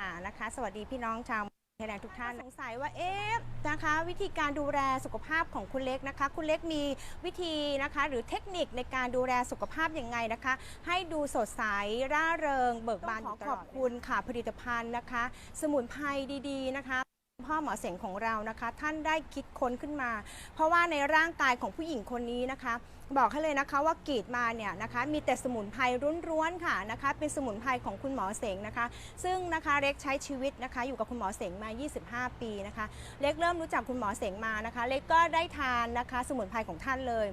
อ่านะคะ สวัสดีพี่น้องชาวไทยแลนด์ทุกท่านสงสัยว่าเอ๊ะนะคะ วิธีการดูแลสุขภาพของคุณเล็กนะคะ คุณเล็กมีวิธีนะคะ หรือเทคนิคในการดูแลสุขภาพยังไงนะคะ ให้ดูสดใสร่าเริง เบิกบานขอขอบคุณค่ะผลิตภัณฑ์นะคะ สมุนไพรดีๆนะคะ พ่อหมอเสงของเรานะคะ ท่านได้คิดค้นขึ้นมา เพราะว่าในร่างกายของผู้หญิงคนนี้นะคะ บอกให้เลยนะคะว่ากรีดมาเนี่ยนะคะมีแต่สมุนไพรร้วนๆค่ะนะคะ เป็นสมุนไพรของคุณหมอเสงนะคะ ซึ่งนะคะเล็กใช้ชีวิตนะคะอยู่กับคุณหมอเสงมา 25 ปีนะคะ เล็กเริ่มรู้จักคุณหมอเสงมานะคะ เล็กก็ได้ทานนะคะ สมุนไพรของท่านเลย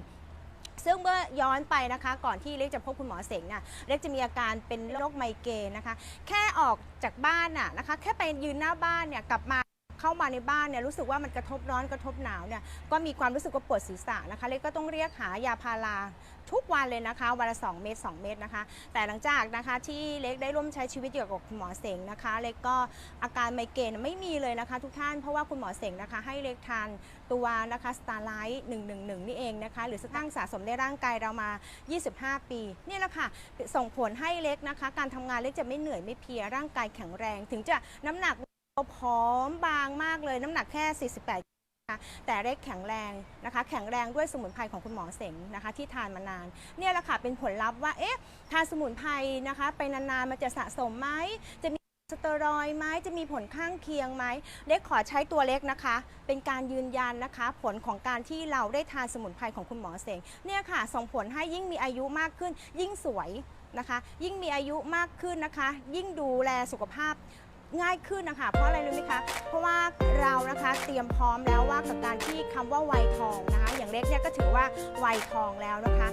ซึ่งเมื่อย้อนไปนะคะก่อนที่เล็กจะพบคุณหมอเสงเนี่ยเล็กจะมีอาการเป็นโรคไมเกรนนะคะ แค่ออกจากบ้านน่ะนะคะ แค่ไปยืนหน้าบ้านเนี่ยกลับมา เข้ามาในบ้านเนี่ยรู้สึกว่ามันกระทบร้อนกระทบหนาวเนี่ยก็มีความรู้สึกว่าปวดศีรษะนะคะเล็กก็ต้องเรียกหายาพาราทุกวันเลยนะคะวันละ2เม็ด2เม็ดนะคะ แต่หลังจากนะคะที่เล็กได้ร่วมใช้ชีวิตอยู่กับคุณหมอเสงนะคะเล็กก็อาการไมเกรนไม่มีเลยนะคะ ทุกท่านเพราะว่าคุณหมอเสงนะคะ ให้เล็กทานตัวนะคะสตาร์ไลท์111 นี่เองนะคะ หรือสตั้งสะสมในร่างกายเรามา 25 ปีนี่แหละค่ะส่งผลให้เล็กนะคะ การทำงานเล็กจะไม่เหนื่อยไม่เพียร่างกายแข็งแรง ถึงจะน้ำหนัก ผอมบางมากเลยน้ำหนักแค่ 48นะคะแต่เล็กแข็งแรงนะคะ แข็งแรงด้วยสมุนไพรของคุณหมอเสงนะคะ ที่ทานมานาน เนี่ยแหละค่ะเป็นผลลัพธ์ว่าเอ๊ะทานสมุนไพรนะคะ ไปนานๆมันจะสะสมไหมจะมีสเตอรอยด์ไหมจะมีผลข้างเคียงไหมเล็กขอใช้ตัวเล็กนะคะ เป็นการยืนยันนะคะ ผลของการที่เราได้ทานสมุนไพรของคุณหมอเสงเนี่ยค่ะส่งผลให้ยิ่งมีอายุมากขึ้น ยิ่งสวยนะคะ ยิ่งมีอายุมากขึ้นนะคะ ยิ่งดูแลสุขภาพ ง่ายขึ้นนะคะ เพราะอะไรรู้ไหมคะ เพราะว่าเรานะคะเตรียมพร้อมแล้วว่ากับการที่คำว่าวัยทองนะคะ อย่างเล็กเนี่ยก็ถือว่าวัยทองแล้วนะคะ